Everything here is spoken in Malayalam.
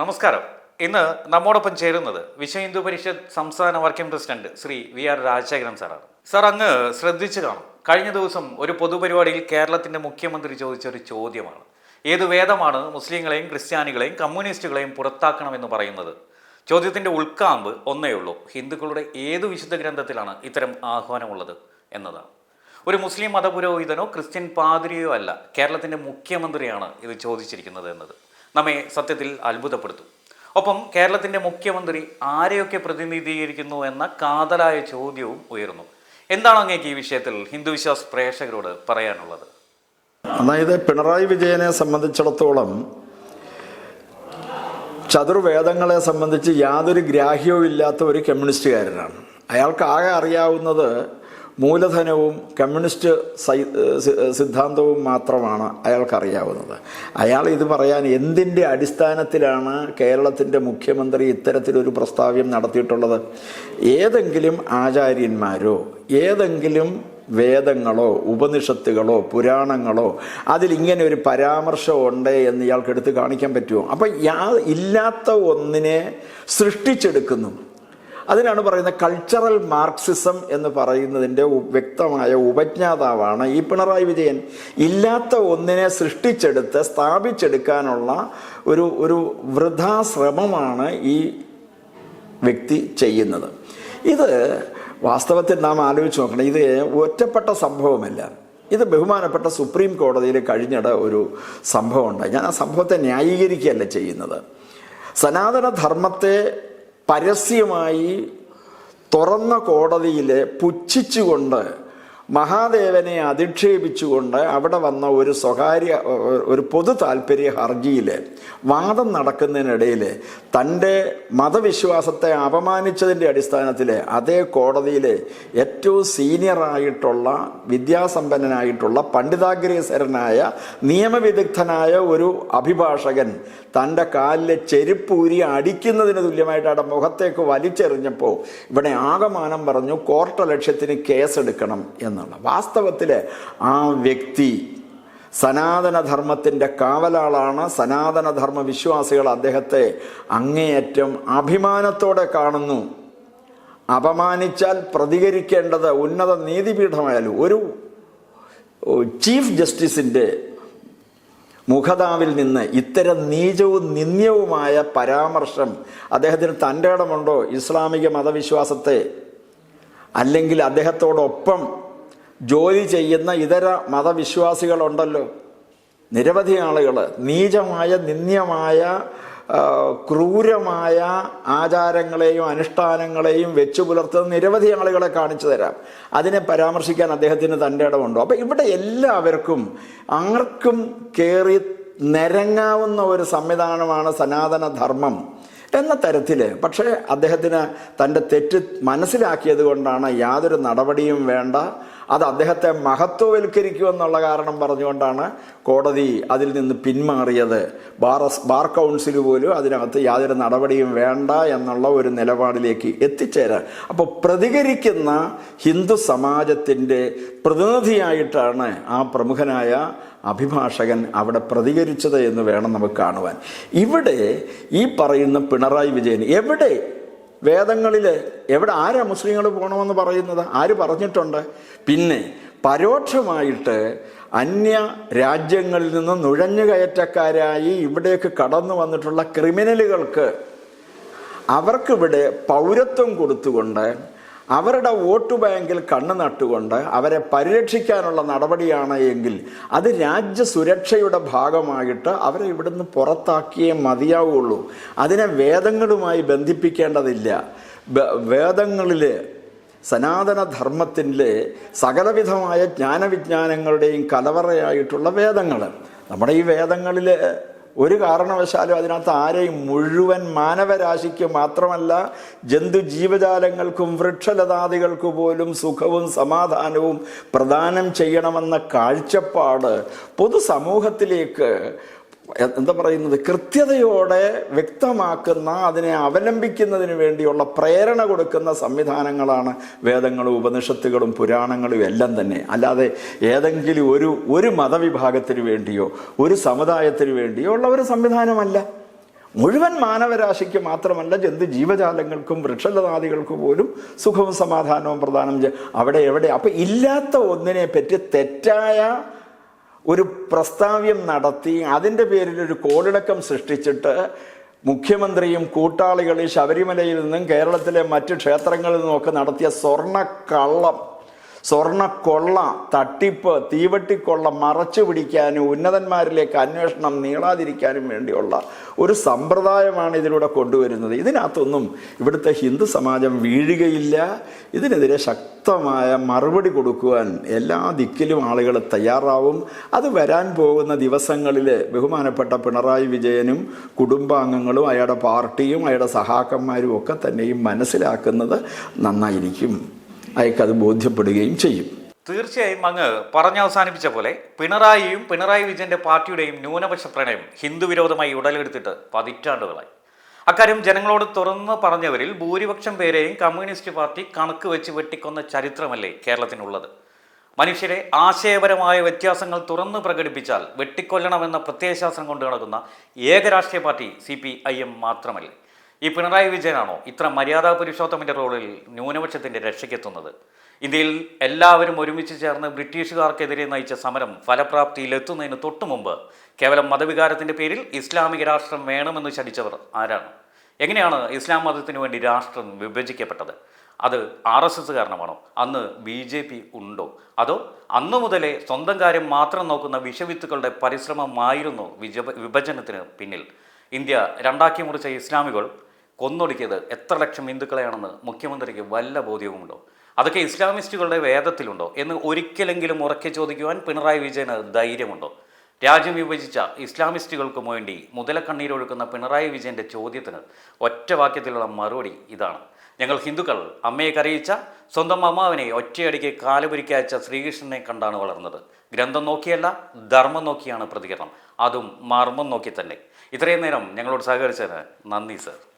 നമസ്കാരം. ഇന്ന് നമ്മോടൊപ്പം ചേരുന്നത് വിശ്വ ഹിന്ദു പരിഷത്ത് സംസ്ഥാന working president Shri V R Rajasekharan സാറാണ്. സാർ അങ്ങ് ശ്രദ്ധിച്ചു കാണും. കഴിഞ്ഞ ദിവസം ഒരു പൊതുപരിപാടിയിൽ കേരളത്തിന്റെ മുഖ്യമന്ത്രി ചോദിച്ച ഒരു ചോദ്യമാണ്. ഏത് വേദമാണ് മുസ്ലിങ്ങളെയും ക്രിസ്ത്യാനികളെയും കമ്മ്യൂണിസ്റ്റുകളെയും പുറത്താക്കണമെന്ന് പറയുന്നത്? ചോദ്യത്തിന്റെ ഉൾക്കാമ്പ് ഒന്നേ ഉള്ളൂ. ഹിന്ദുക്കളുടെ ഏത് വിശുദ്ധ ഗ്രന്ഥത്തിലാണ് ഇത്തരം ആഹ്വാനമുള്ളത് എന്നതാണ്. ഒരു മുസ്ലിം മതപുരോഹിതനോ ക്രിസ്ത്യൻ പാതിരിയോ അല്ല കേരളത്തിന്റെ മുഖ്യമന്ത്രിയാണ് ഇത് ചോദിച്ചിരിക്കുന്നത് എന്നത്. നമ്മെ സത്യത്തിൽ അത്ഭുതപ്പെടുത്തും. ഒപ്പം കേരളത്തിന്റെ മുഖ്യമന്ത്രി ആരെയൊക്കെ പ്രതിനിധീകരിക്കുന്നു എന്ന കാതലായ ചോദ്യവും ഉയർന്നു എന്താണ് അങ്ങേക്ക് ഈ വിഷയത്തിൽ ഹിന്ദു വിശ്വാസ് പ്രേക്ഷകരോട് പറയാനുള്ളത്? അതായത് പിണറായി വിജയനെ സംബന്ധിച്ചിടത്തോളം ചതുർവേദങ്ങളെ സംബന്ധിച്ച് യാതൊരു ഗ്രാഹ്യവും ഇല്ലാത്ത ഒരു കമ്മ്യൂണിസ്റ്റുകാരനാണ്. അയാൾക്ക് ആകെ അറിയാവുന്നത് മൂലധനവും കമ്മ്യൂണിസ്റ്റ് സിദ്ധാന്തവും മാത്രമാണ് അയാൾക്കറിയാവുന്നത്. അയാൾ ഇത് പറയാൻ എന്തിന്റെ അടിസ്ഥാനത്തിലാണ് കേരളത്തിന്റെ മുഖ്യമന്ത്രി ഇത്തരത്തിലൊരു പ്രസ്താവ്യം നടത്തിയിട്ടുള്ളത്? ഏതെങ്കിലും ആചാര്യന്മാരോ ഏതെങ്കിലും വേദങ്ങളോ ഉപനിഷത്തുകളോ പുരാണങ്ങളോ അതിലിങ്ങനെ ഒരു പരാമർശം ഉണ്ട് എന്ന് ഇയാൾക്ക് എടുത്ത് കാണിക്കാൻ പറ്റുമോ? അപ്പം ഇല്ലാത്ത ഒന്നിനെ സൃഷ്ടിച്ചെടുക്കുന്നു. അതിനാണ് പറയുന്നത് കൾച്ചറൽ മാർക്സിസം എന്ന് പറയുന്നതിന്റെ വ്യക്തമായ ഉപജ്ഞാതാവാണ് ഈ പിണറായി വിജയൻ. ഇല്ലാത്ത ഒന്നിനെ സൃഷ്ടിച്ചെടുത്ത് സ്ഥാപിച്ചെടുക്കാനുള്ള ഒരു ഒരു വൃഥാശ്രമമാണ് ഈ വ്യക്തി ചെയ്യുന്നത്. ഇത് വാസ്തവത്തിൽ നാം ആലോചിച്ച് നോക്കണം. ഇത് ഒറ്റപ്പെട്ട സംഭവമല്ല. ഇത് ബഹുമാനപ്പെട്ട സുപ്രീം കോടതിയിൽ കഴിഞ്ഞിട ഒരു സംഭവമുണ്ട്. ഞാൻ ആ സംഭവത്തെ ന്യായീകരിക്കുകയല്ല ചെയ്യുന്നത്. സനാതനധർമ്മത്തെ പരസ്യമായി തുറന്ന കോടതിയിൽ പുച്ഛിച്ചുകൊണ്ട് മഹാദേവനെ അധിക്ഷേപിച്ചുകൊണ്ട് അവിടെ വന്ന ഒരു സ്വകാര്യ ഒരു പൊതു താല്പര്യ ഹർജിയിൽ വാദം നടക്കുന്നതിനിടയിൽ തന്റെ മതവിശ്വാസത്തെ അപമാനിച്ചതിന്റെ അടിസ്ഥാനത്തിൽ അതേ കോടതിയിൽ ഏറ്റവും സീനിയറായിട്ടുള്ള വിദ്യാസമ്പന്നനായിട്ടുള്ള പണ്ഡിതാഗ്രേസരനായ നിയമവിദഗ്ധനായ ഒരു അഭിഭാഷകൻ തന്റെ കാലിലെ ചെരുപ്പൂരി അടിക്കുന്നതിന് തുല്യമായിട്ട് മുഖത്തേക്ക് വലിച്ചെറിഞ്ഞപ്പോൾ ഇവിടെ ആകമാനം പറഞ്ഞു കോർട്ട ലക്ഷ്യത്തിന് കേസെടുക്കണം എന്നുള്ള വാസ്തവത്തിൽ ആ വ്യക്തി സനാതനധർമ്മത്തിന്റെ കാവലാളാണ്. സനാതനധർമ്മ വിശ്വാസികൾ അദ്ദേഹത്തെ അങ്ങേയറ്റം അഭിമാനത്തോടെ കാണുന്നു. അപമാനിച്ചാൽ പ്രതികരിക്കേണ്ടത് ഉന്നത നീതിപീഠമായാലും ഒരു ചീഫ് ജസ്റ്റിസിന്റെ മുഖതാവിൽ നിന്ന് ഇത്തരം നീചവും നിന്ദ്യവുമായ പരാമർശം അദ്ദേഹത്തിന് തന്റെ ഇടമുണ്ടോ? ഇസ്ലാമിക മതവിശ്വാസത്തെ? അല്ലെങ്കിൽ അദ്ദേഹത്തോടൊപ്പം ജോലി ചെയ്യുന്ന ഇതര മതവിശ്വാസികളുണ്ടല്ലോ. നിരവധി ആളുകൾ നീചമായ നിന്ദ്യമായ ക്രൂരമായ ആചാരങ്ങളെയും അനുഷ്ഠാനങ്ങളെയും വെച്ചു പുലർത്തുന്ന നിരവധി ആളുകളെ കാണിച്ചു തരാം. അതിനെ പരാമർശിക്കാൻ അദ്ദേഹത്തിന് തന്റെ ഇടമുണ്ടോ. അപ്പം ഇവിടെ എല്ലാവർക്കും ആർക്കും കയറി നിരങ്ങാവുന്ന ഒരു സംവിധാനമാണ് സനാതന ധർമ്മം എന്ന തരത്തിൽ പക്ഷേ അദ്ദേഹത്തിന് തന്റെ തെറ്റ് മനസ്സിലാക്കിയത് കൊണ്ടാണ് യാതൊരു നടപടിയും വേണ്ട. അത് അദ്ദേഹത്തെ മഹത്വവൽക്കരിക്കുമെന്നുള്ള കാരണം പറഞ്ഞുകൊണ്ടാണ് കോടതി അതിൽ നിന്ന് പിന്മാറിയത്. ബാർ ബാർ കൗൺസിൽ പോലും അതിനകത്ത് യാതൊരു നടപടിയും വേണ്ട എന്നുള്ള ഒരു നിലപാടിലേക്ക് എത്തിച്ചേരാൻ. അപ്പോൾ പ്രതികരിക്കുന്ന ഹിന്ദു സമാജത്തിന്റെ പ്രതിനിധിയായിട്ടാണ് ആ പ്രമുഖനായ അഭിഭാഷകൻ അവിടെ പ്രതികരിച്ചത് എന്ന് വേണം നമുക്ക് കാണുവാൻ. ഇവിടെ ഈ പറയുന്ന പിണറായി വിജയൻ എവിടെ വേദങ്ങളിൽ എവിടെ ആരാ മുസ്ലിങ്ങൾ പോകണമെന്ന് പറയുന്നത്? ആര് പറഞ്ഞിട്ടുണ്ട്? പിന്നെ പരോക്ഷമായിട്ട് അന്യ രാജ്യങ്ങളിൽ നിന്ന് നുഴഞ്ഞുകയറ്റക്കാരായി ഇവിടേക്ക് കടന്നു വന്നിട്ടുള്ള ക്രിമിനലുകൾക്ക് അവർക്കിവിടെ പൗരത്വം കൊടുത്തുകൊണ്ട് അവരുടെ വോട്ട് ബാങ്കിൽ കണ്ണു നട്ടുകൊണ്ട് അവരെ പരിരക്ഷിക്കാനുള്ള നടപടിയാണ് എങ്കിൽ അത് രാജ്യ സുരക്ഷയുടെ ഭാഗമായിട്ട് അവരെ ഇവിടുന്ന് പുറത്താക്കിയേ മതിയാവുള്ളൂ. അതിനെ വേദങ്ങളുമായി ബന്ധിപ്പിക്കേണ്ടതില്ല. വേദങ്ങളിൽ സനാതനധർമ്മത്തിന്റെ സകലവിധമായ ജ്ഞാനവിജ്ഞാനങ്ങളുടെയും കലവറയായിട്ടുള്ള വേദങ്ങൾ നമ്മുടെ ഈ വേദങ്ങളിൽ ഒരു കാരണവശാലും അതിനകത്ത് ആരെയും മുഴുവൻ മാനവരാശിക്ക് മാത്രമല്ല ജന്തു ജീവജാലങ്ങൾക്കും വൃക്ഷലതാദികൾക്ക് പോലും സുഖവും സമാധാനവും പ്രദാനം ചെയ്യണമെന്ന കാഴ്ചപ്പാട് പൊതുസമൂഹത്തിലേക്ക് എന്താ പറയുന്നത്? കൃത്യതയോടെ വ്യക്തമാക്കുന്ന അതിനെ അവലംബിക്കുന്നതിന് വേണ്ടിയുള്ള പ്രേരണ കൊടുക്കുന്ന സംവിധാനങ്ങളാണ് വേദങ്ങളും ഉപനിഷത്തുകളും പുരാണങ്ങളും എല്ലാം തന്നെ. അല്ലാതെ ഏതെങ്കിലും ഒരു ഒരു മതവിഭാഗത്തിന് വേണ്ടിയോ ഒരു സമുദായത്തിന് വേണ്ടിയോ ഉള്ള ഒരു സംവിധാനമല്ല. മുഴുവൻ മാനവരാശിക്ക് മാത്രമല്ല ജന്തു ജീവജാലങ്ങൾക്കും വൃക്ഷലതാദികൾക്കും പോലും സുഖവും സമാധാനവും പ്രധാനം അവിടെ എവിടെ അപ്പം ഇല്ലാത്ത ഒന്നിനെ പറ്റി തെറ്റായ ഒരു പ്രസ്താവ്യം നടത്തി അതിന്റെ പേരിൽ ഒരു കോടിടക്കം സൃഷ്ടിച്ചിട്ട് മുഖ്യമന്ത്രിയും കൂട്ടാളികളും ശബരിമലയിൽ നിന്നും കേരളത്തിലെ മറ്റ് ക്ഷേത്രങ്ങളിൽ നിന്നുമൊക്കെ നടത്തിയ സ്വർണക്കള്ളം. സ്വർണക്കൊള്ള തട്ടിപ്പ് തീവട്ടിക്കൊള്ള മറച്ചു പിടിക്കാനും ഉന്നതന്മാരിലേക്ക് അന്വേഷണം നീളാതിരിക്കാനും വേണ്ടിയുള്ള ഒരു സമ്പ്രദായമാണ് ഇതിലൂടെ കൊണ്ടുവരുന്നത്. ഇതിനകത്തൊന്നും ഇവിടുത്തെ ഹിന്ദു സമാജം വീഴുകയില്ല. ഇതിനെതിരെ ശക്തമായ മറുപടി കൊടുക്കുവാൻ എല്ലാ ദിക്കിലും ആളുകൾ തയ്യാറാവും. അത് വരാൻ പോകുന്ന ദിവസങ്ങളിൽ ബഹുമാനപ്പെട്ട പിണറായി വിജയനും കുടുംബാംഗങ്ങളും അയാളുടെ പാർട്ടിയും അയാളുടെ സഹാക്കന്മാരും ഒക്കെ തന്നെയും മനസ്സിലാക്കുന്നത് നന്നായിരിക്കും. അയാൾക്കത് ബോധ്യപ്പെടുകയും ചെയ്യും. തീർച്ചയായും അങ്ങ് പറഞ്ഞവസാനിപ്പിച്ച പോലെ പിണറായിയും പിണറായി വിജയന്റെ പാർട്ടിയുടെയും ന്യൂനപക്ഷ പ്രണയം ഹിന്ദുവിരോധമായി ഉടലെടുത്തിട്ട് പതിറ്റാണ്ടുകളായി. അക്കാര്യം ജനങ്ങളോട് തുറന്ന് പറഞ്ഞവരിൽ ഭൂരിപക്ഷം പേരെയും കമ്മ്യൂണിസ്റ്റ് പാർട്ടി കണക്ക് വെച്ച് വെട്ടിക്കൊന്ന ചരിത്രമല്ലേ കേരളത്തിനുള്ളത്. മനുഷ്യരെ ആശയപരമായ വ്യത്യാസങ്ങൾ തുറന്നു പ്രകടിപ്പിച്ചാൽ വെട്ടിക്കൊല്ലണമെന്ന പ്രത്യയശാസ്ത്രം കൊണ്ട് നടക്കുന്ന ഏക രാഷ്ട്രീയ പാർട്ടി സി മാത്രമല്ലേ. ഈ പിണറായി വിജയനാണോ ഇത്ര മര്യാദാ പുരുഷോത്തമന്റെ റോളിൽ ന്യൂനപക്ഷത്തിന്റെ രക്ഷയ്ക്കെത്തുന്നത്? ഇന്ത്യയിൽ എല്ലാവരും ഒരുമിച്ച് ചേർന്ന് ബ്രിട്ടീഷുകാർക്കെതിരെ നയിച്ച സമരം ഫലപ്രാപ്തിയിലെത്തുന്നതിന് തൊട്ടു മുമ്പ് കേവലം മതവികാരത്തിന്റെ പേരിൽ ഇസ്ലാമിക രാഷ്ട്രം വേണമെന്ന് ശടിച്ചവർ ആരാണ്? എങ്ങനെയാണ് ഇസ്ലാം മതത്തിന് വേണ്ടി രാഷ്ട്രം വിഭജിക്കപ്പെട്ടത്? അത് ആർ എസ് എസ് കാരണമാണോ? അന്ന് ബി ജെ പി ഉണ്ടോ? അതോ അന്നു മുതലേ സ്വന്തം കാര്യം മാത്രം നോക്കുന്ന വിഷവിത്തുക്കളുടെ പരിശ്രമമായിരുന്നു വിജ വിഭജനത്തിന് പിന്നിൽ. ഇന്ത്യ രണ്ടാക്കി മുറിച്ച ഇസ്ലാമികൾ കൊന്നൊടുക്കിയത് എത്ര ലക്ഷം ഹിന്ദുക്കളെയാണെന്ന് മുഖ്യമന്ത്രിക്ക് വല്ല ബോധ്യവുമുണ്ടോ? അതൊക്കെ ഇസ്ലാമിസ്റ്റുകളുടെ വേദത്തിലുണ്ടോ? എന്ന് ഒരിക്കലെങ്കിലും ഉറക്കെ ചോദിക്കുവാൻ പിണറായി വിജയന് ധൈര്യമുണ്ടോ? രാജ്യം വിഭജിച്ച ഇസ്ലാമിസ്റ്റുകൾക്കും വേണ്ടി മുതലക്കണ്ണീരൊഴുക്കുന്ന പിണറായി വിജയന്റെ ചോദ്യത്തിന് ഒറ്റ വാക്യത്തിലുള്ള മറുപടി ഇതാണ്. ഞങ്ങൾ ഹിന്ദുക്കൾ അമ്മയെ കരയിച്ച സ്വന്തം അമ്മാവിനെ ഒറ്റയടിക്ക് കാലുപുരിക്കയച്ച ശ്രീകൃഷ്ണനെ കണ്ടാണ് വളർന്നത്. ഗ്രന്ഥം നോക്കിയല്ല ധർമ്മം നോക്കിയാണ് പ്രതികരണം. അതും മർമ്മം നോക്കി തന്നെ ഇത്രയും നേരം ഞങ്ങളോട് സഹകരിച്ചതിന് നന്ദി സർ.